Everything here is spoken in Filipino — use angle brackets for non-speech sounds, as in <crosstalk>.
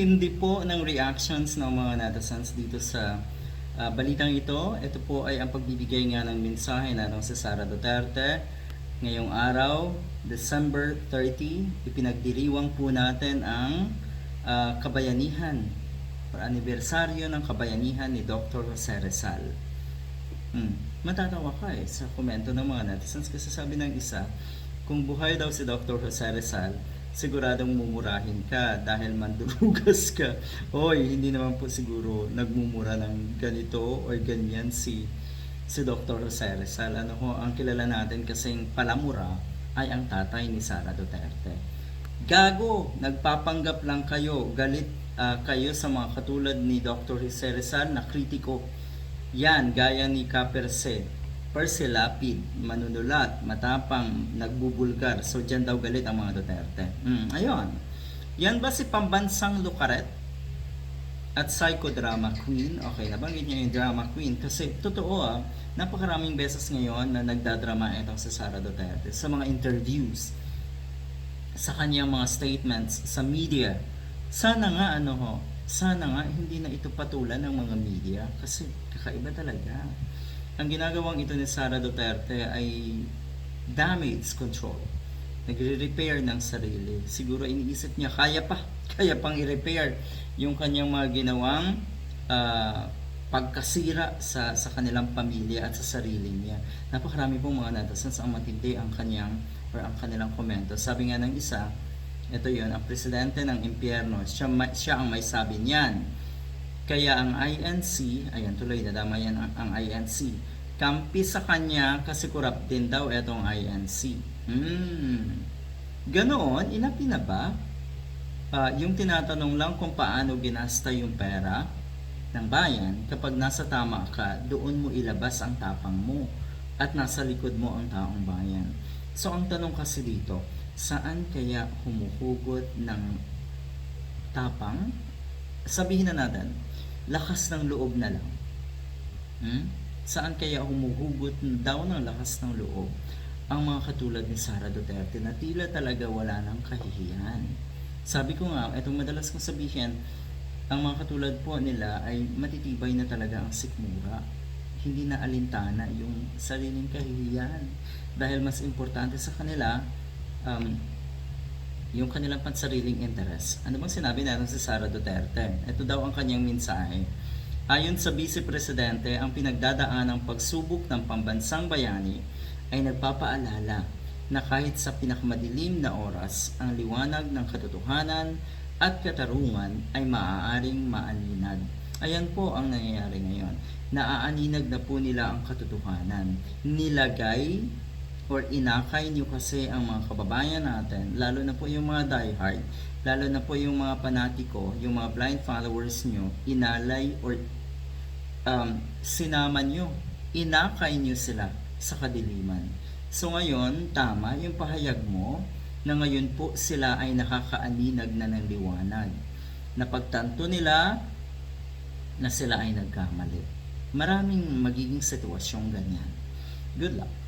tindi po ng reactions ng mga netizens dito sa ah, balitang ito. Ito po ay ang pagbibigay nga ng mensahe na si Sara Duterte. Ngayong araw, December 30, ipinagdiriwang po natin ang ah, kabayanihan or anibersaryo ng kabayanihan ni Dr. Jose Rizal. Hmm. Matatawa ka eh sa komento ng mga netizens kasi sabi ng isa, kung buhay daw si Dr. Jose Rizal, siguradong mumurahin ka dahil mandurugas ka. Hoy, hindi naman po siguro nagmumura ng ganito or ganyan si si Dr. Jose. Ano ho, ang kilala natin kasing palamura ay ang tatay ni Sara Duterte. Gago, nagpapanggap lang kayo, galit ah, kayo sa mga katulad ni Dr. Jose na kritiko. Yan, gaya ni Kaperse, Perse Lapid, manunulat, matapang, nagbubulgar. So, dyan daw galit ang mga Duterte. Mm, ayun. Yan ba si pambansang Lucaret? At psychodrama queen? Okay, nabanggit niya yung drama queen. Kasi, totoo ah, napakaraming beses ngayon na nagdadrama itong si Sara Duterte sa mga interviews sa kanyang mga statements sa media. Sana nga ano ho, sana nga hindi na ito patulan ng mga media kasi kakaiba talaga. Ang ginagawang ito ni Sara Duterte ay damage control. Nagre-repair ng sarili. Siguro iniisip niya kaya pa, <laughs> kaya pang i-repair yung kanyang mga ginawang ah, pagkasira sa sa kanilang pamilya at sa sarili niya. Napakarami pong mga netizens ang matindi ang kanyang or ang kanilang komento. Sabi nga ng isa, ito yon ang presidente ng impyerno, siya, siya ang may sabi niyan. Kaya ang INC, ayan tuloy, nadama yan ang, ang INC, kampi sa kanya kasi kurap din daw itong INC. Hmm. Ganoon, inapi na ba? Ah, yung tinatanong lang kung paano ginasta yung pera ng bayan, kapag nasa tama ka, doon mo ilabas ang tapang mo at nasa likod mo ang taong bayan. So ang tanong kasi dito, saan kaya humuhugot ng tapang? Sabihin na natin, lakas ng loob na lang. Hmm? Saan kaya humuhugot daw ng lakas ng loob ang mga katulad ni Sara Duterte na tila talaga wala ng kahihiyan? Sabi ko nga, itong madalas kong sabihin, ang mga katulad po nila ay matitibay na talaga ang sikmura. Hindi na alintana yung sariling kahihiyan. Dahil mas importante sa kanila, um, yung kanilang pansariling interes. Ano bang sinabi natin si Sara Duterte? Ito daw ang kanyang mensahe. Ayon sa Vice Presidente, ang pinagdadaan ng pagsubok ng pambansang bayani ay nagpapaalala na kahit sa pinakamadilim na oras, ang liwanag ng katotohanan at katarungan ay maaaring maaninag. Ayan po ang nangyayari ngayon. Naaaninag na po nila ang katotohanan. Nilagay or inakay niyo kasi ang mga kababayan natin, lalo na po yung mga diehard, lalo na po yung mga panatiko, yung mga blind followers nyo, inalay or um, sinama nyo, inakay nyo sila sa kadiliman. So ngayon, tama yung pahayag mo na ngayon po sila ay nakakaaninag na ng liwanag. Napagtanto nila na sila ay nagkamali. Maraming magiging sitwasyong ganyan. Good luck.